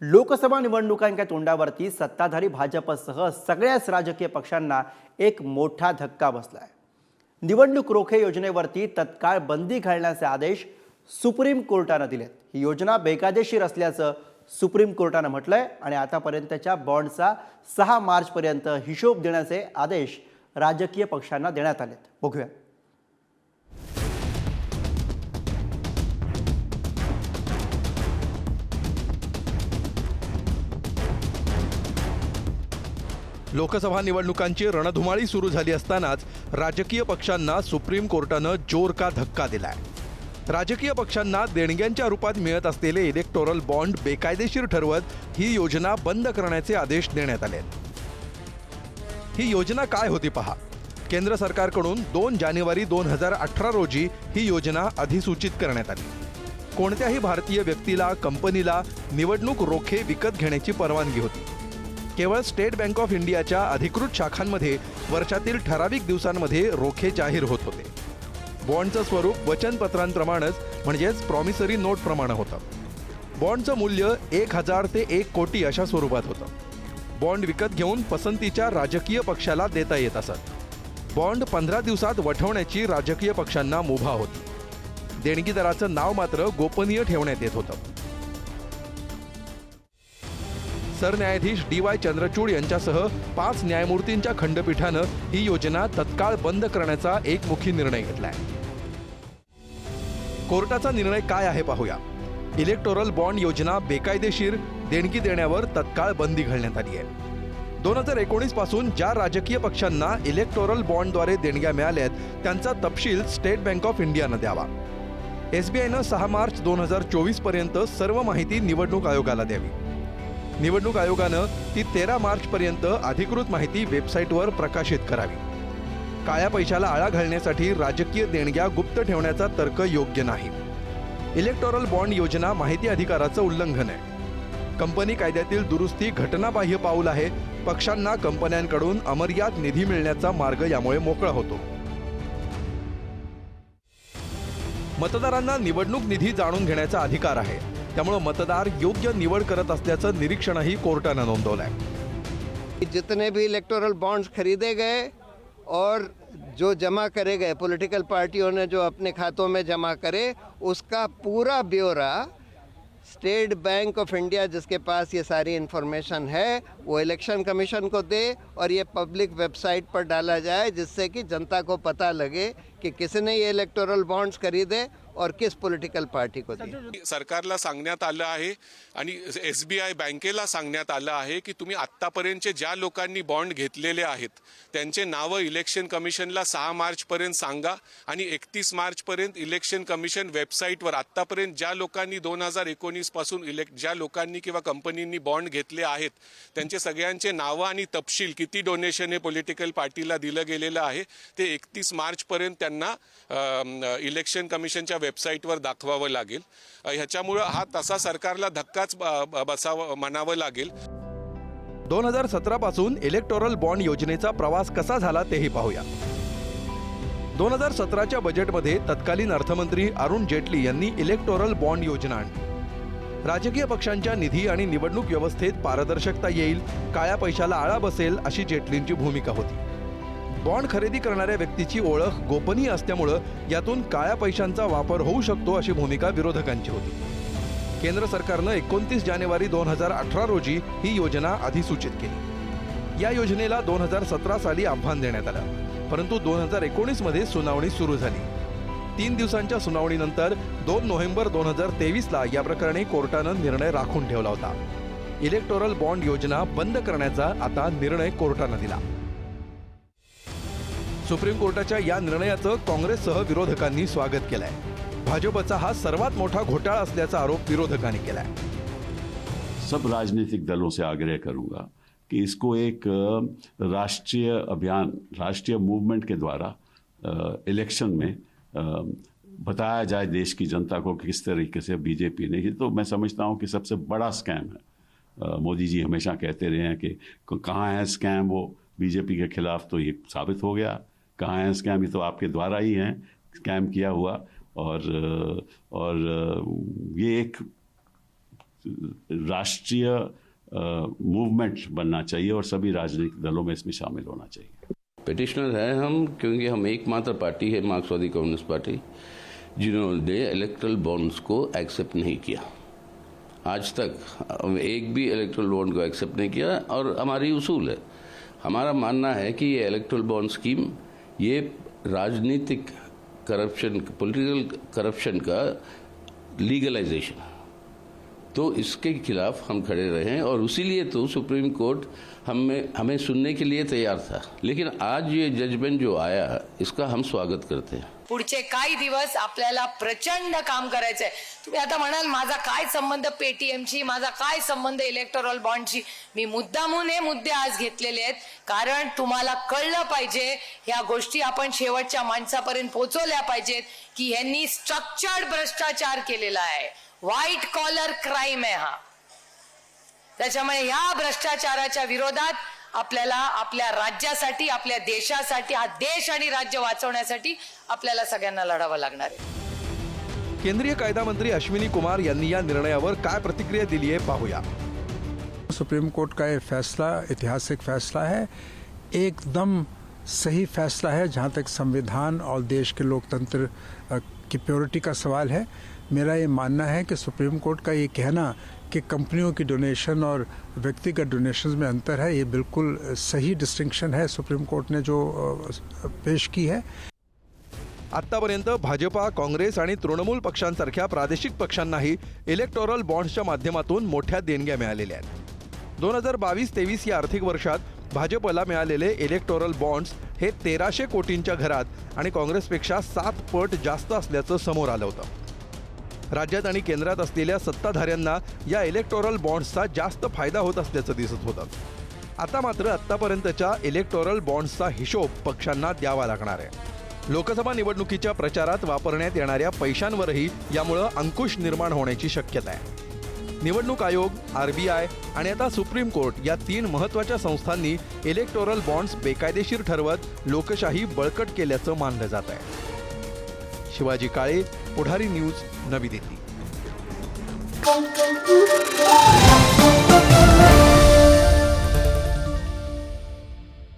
लोकसभा निवडणुकांच्या तोंडावरती सत्ताधारी भाजपसह सगळ्याच राजकीय पक्षांना एक मोठा धक्का बसला आहे निवडणूक रोखे योजनेवरती तत्काळ बंदी घालण्याचे आदेश सुप्रीम कोर्टानं दिलेत. ही योजना बेकायदेशीर असल्याचं सुप्रीम कोर्टानं म्हटलंय आणि आतापर्यंतच्या बॉन्डचा सहा मार्चपर्यंत हिशोब देण्याचे आदेश राजकीय पक्षांना देण्यात आलेत. बघूया. लोकसभा निवडणुकांची रणधुमाळी सुरू झाली असतानाच राजकीय पक्षांना सुप्रीम कोर्टानं जोर का धक्का दिलाय? राजकीय पक्षांना देणग्यांच्या रूपात मिळत असलेले इलेक्टोरल बॉन्ड बेकायदेशीर ठरवत ही योजना बंद करण्याचे आदेश देण्यात आले ही योजना काय होती पहा. केंद्र सरकारकडून दोन जानेवारी दोन हजार अठरा रोजी ही योजना अधिसूचित करण्यात आली. कोणत्याही भारतीय व्यक्तीला कंपनीला निवडणूक रोखे विकत घेण्याची परवानगी होती. केवळ स्टेट बँक ऑफ इंडियाच्या अधिकृत शाखांमध्ये वर्षातील ठराविक दिवसांमध्ये रोखे जाहीर होत होते. बॉन्डचं स्वरूप वचनपत्रांप्रमाणेच म्हणजेच प्रॉमिसरी नोटप्रमाणे होतं. बॉन्डचं मूल्य एक हजार ते एक कोटी अशा स्वरूपात होतं. बॉन्ड विकत घेऊन पसंतीच्या राजकीय पक्षाला देता येत असत. बॉन्ड पंधरा दिवसात वठवण्याची राजकीय पक्षांना मुभा होती. देणगीदाराचं नाव मात्र गोपनीय ठेवण्यात येत होतं. सरन्यायाधीश डी वाय चंद्रचूड यांच्यासह पाच न्यायमूर्तींच्या खंडपीठानं ही योजना तत्काळ बंद करण्याचा एकमुखी निर्णय घेतलाय. कोर्टाचा निर्णय काय आहे पाहूया. इलेक्टोरल बॉन्ड योजना बेकायदेशीर देणगी देण्यावर तत्काळ बंदी घालण्यात आली आहे. दोन हजार एकोणीसपासून ज्या राजकीय पक्षांना इलेक्टोरल बॉन्डद्वारे देणग्या मिळाल्यात त्यांचा तपशील स्टेट बँक ऑफ इंडियानं द्यावा. एसबीआयनं सहा मार्च दोन हजार चोवीसपर्यंत सर्व माहिती निवडणूक आयोगाला द्यावी. निवडणूक आयोगानं ती तेरा मार्चपर्यंत अधिकृत माहिती वेबसाईटवर प्रकाशित करावी. काळ्या पैशाला आळा घालण्यासाठी राजकीय देणग्या गुप्त ठेवण्याचा तर्क योग्य नाही. इलेक्टोरल बॉन्ड योजना माहिती अधिकाराचं उल्लंघन आहे. कंपनी कायद्यातील दुरुस्ती घटनाबाह्य पाऊल आहे पक्षांना कंपन्यांकडून अमर्याद निधी मिळण्याचा मार्ग यामुळे मोकळा होतो. मतदारांना निवडणूक निधी जाणून घेण्याचा अधिकार आहे. त्यामुळे मतदार योग्य निवड करत असल्याचं निरीक्षणही कोर्टानं नोंदवलंय. जितने भी इलेक्टोरल बॉन्ड्स खरीदे गए और जो जमा करे गए पॉलिटिकल पार्टियों ने जो अपने खातों में जमा करे उसका पूरा ब्यौरा स्टेट बैंक ऑफ इंडिया जिसके पास ये सारी इन्फॉर्मेशन है वो इलेक्शन कमीशन को दे और ये पब्लिक वेबसाइट पर डाला जाए जिससे कि जनता को पता लगे कि किसने ये इलेक्टोरल बॉन्ड्स खरीदे और किस पॉलिटिकल पार्टी को दी? सरकारला सांगण्यात आलं आहे आणि एस बी आय बँकेला सांगण्यात आलं आहे की तुम्ही आत्तापर्यंतचे ज्या लोकांनी बॉन्ड घेतलेले आहेत त्यांचे नावं इलेक्शन कमिशनला सहा मार्चपर्यंत सांगा आणि एकतीस मार्चपर्यंत इलेक्शन कमिशन वेबसाईटवर आत्तापर्यंत ज्या लोकांनी दोन हजार एकोणीसपासून इलेक्ट ज्या लोकांनी किंवा कंपनींनी बॉन्ड घेतले आहेत त्यांचे सगळ्यांचे नावं आणि तपशील किती डोनेशन हे पॉलिटिकल पार्टीला दिलं गेलेलं आहे ते एकतीस मार्चपर्यंत त्यांना इलेक्शन कमिशनच्या वेबसाईटवर दाखवावं लागेल. ह्याच्यामुळं हा तसा सरकारला धक्काच ब- ब- बसावं म्हणावं लागेल. दोन हजार सतरा पासून इलेक्टोरल बॉन्ड योजनेचा प्रवास कसा झाला तेही पाहूया. दोन हजार सतराच्या बजेटमध्ये तत्कालीन अर्थमंत्री अरुण जेटली यांनी इलेक्टोरल बॉन्ड योजना आणली. राजकीय पक्षांच्या निधी आणि निवडणूक व्यवस्थेत पारदर्शकता येईल काळ्या पैशाला आळा बसेल अशी जेटलींची भूमिका होती. बॉन्ड खरेदी करणाऱ्या व्यक्तीची ओळख गोपनीय असल्यामुळं यातून काळ्या पैशांचा वापर होऊ शकतो अशी भूमिका विरोधकांची होती. केंद्र सरकारनं एकोणतीस जानेवारी दोन हजार अठरा रोजी ही योजना अधिसूचित केली. या योजनेला दोन हजार सतरा साली आव्हान देण्यात आलं. परंतु दोन हजार एकोणीसमध्ये सुनावणी सुरू झाली. तीन दिवसांच्या सुनावणीनंतर दोन नोव्हेंबर दोन हजार तेवीसला या प्रकरणी कोर्टानं निर्णय राखून ठेवला होता. इलेक्टोरल बॉन्ड योजना बंद करण्याचा आता निर्णय कोर्टानं दिला. सुप्रीम कोर्टाच्या या निर्णयाचं काँग्रेससह विरोधकांनी स्वागत केलंय. भाजपचा हा सर्वात मोठा घोटाळा असल्याचा आरोप विरोधकांनी केलाय. सब राजनीतिक दलों से आग्रह करूँगा कि इसको एक राष्ट्रीय अभियान, राष्ट्रीय मूवमेंट के द्वारा इलेक्शन में बताया जाए देश की जनता को कि किस तरीके से बीजेपी ने, ये तो मैं समझता हूँ कि सबसे बड़ा स्कैम है। मोदी जी हमेशा कहते रहे हैं कि कहाँ है स्कैम वो? बीजेपी के खिलाफ तो ये साबित हो गया। कहाँ हैं स्कैम ये तो आपके द्वारा ही है स्कैम किया हुआ। और और, ये एक राष्ट्रीय मूवमेंट बनना चाहिए और सभी राजनीतिक दलों में इसमें शामिल होना चाहिए। पिटिशनर हैं हम, क्योंकि हम एकमात्र पार्टी है, मार्क्सवादी कम्युनिस्ट पार्टी, जिन्होंने इलेक्ट्रल बॉन्ड्स को एक्सेप्ट नहीं किया। आज तक एक भी इलेक्ट्रल बॉन्ड को एक्सेप्ट नहीं किया और हमारी उसूल है। हमारा मानना है कि ये इलेक्ट्रल बॉन्ड स्कीम ये राजनीतिक करप्शन पॉलिटिकल करप्शन का लीगलाइजेशन तो इसके खिलाफ हम खड़े रहे और उसी उसीलिए तो सुप्रीम कोर्ट हमें हमें सुनने के लिए तैयार था। लेकिन आज ये जजमेंट जो आया, इसका हम स्वागत करते हैं। पुढचे काही दिवस आपल्याला प्रचंड काम करायचंय. तुम्ही आता म्हणाल माझा काय संबंध पेटीएमशी माझा काय संबंध इलेक्टोरल बॉन्डशी मी मुद्दामून हे मुद्दे आज घेतलेले आहेत. कारण तुम्हाला कळलं पाहिजे ह्या गोष्टी आपण शेवटच्या माणसापर्यंत पोहोचवल्या पाहिजेत की ह्यांनी स्ट्रक्चर्ड भ्रष्टाचार केलेला आहे. व्हाईट कॉलर क्राईम आहे हा. त्याच्यामुळे ह्या भ्रष्टाचाराच्या विरोधात आपल्याला आपल्या राज्यासाठी आपल्या देशासाठी हा देश आणि राज्य वाचवण्यासाठी आपल्याला सगळ्यांना लढावं लागणार आहे. केंद्रीय कायदा मंत्री अश्विनी कुमार यांनी या निर्णयावर काय प्रतिक्रिया दिली आहे पाहूया. सुप्रीम कोर्ट का ये फैसला ऐतिहासिक फैसला है. एकदम सही फैसला है जहाँ तक संविधान और देश के लोकतंत्र की प्योरिटी का सवाल है। मेरा ये मानना है कि सुप्रीम कोर्ट का ये कहना कि कंपनियों की डोनेशन और व्यक्तिगत डोनेशन में अंतर है ये बिल्कुल सही डिस्टिंक्शन है सुप्रीम कोर्ट ने जो पेश की है। आत्तापर्यंत भाजपा काँग्रेस आणि तृणमूल पक्षांसारख्या प्रादेशिक पक्षांनाही इलेक्टोरल बॉन्ड्सच्या माध्यमातून मोठ्या देणग्या मिळालेल्या आहेत. दोन हजार बावीस तेवीस या आर्थिक वर्षात भाजपला मिळालेले इलेक्टोरल बॉन्ड्स हे तेराशे कोटींच्या घरात आणि काँग्रेसपेक्षा सात पट जास्त असल्याचं समोर आलं होतं. राज्यात आणि केंद्रात असलेल्या सत्ताधाऱ्यांना या इलेक्टोरल बॉन्ड्सचा जास्त फायदा होत असल्याचं दिसत होतं. आता मात्र आत्तापर्यंतच्या इलेक्टोरल बॉन्ड्सचा हिशोब पक्षांना द्यावा लागणार आहे. लोकसभा निवडणुकीच्या प्रचारात वापरण्यात येणाऱ्या पैशांवरही यामुळं अंकुश निर्माण होण्याची शक्यता आहे. निवडणूक आयोग आरबीआय आणि आता सुप्रीम कोर्ट या तीन महत्त्वाच्या संस्थांनी इलेक्टोरल बॉन्ड्स बेकायदेशीर ठरवत लोकशाही बळकट केल्याचं मानलं जात आहे. शिवाजी काळे पुढारी न्यूज नवी दिल्ली.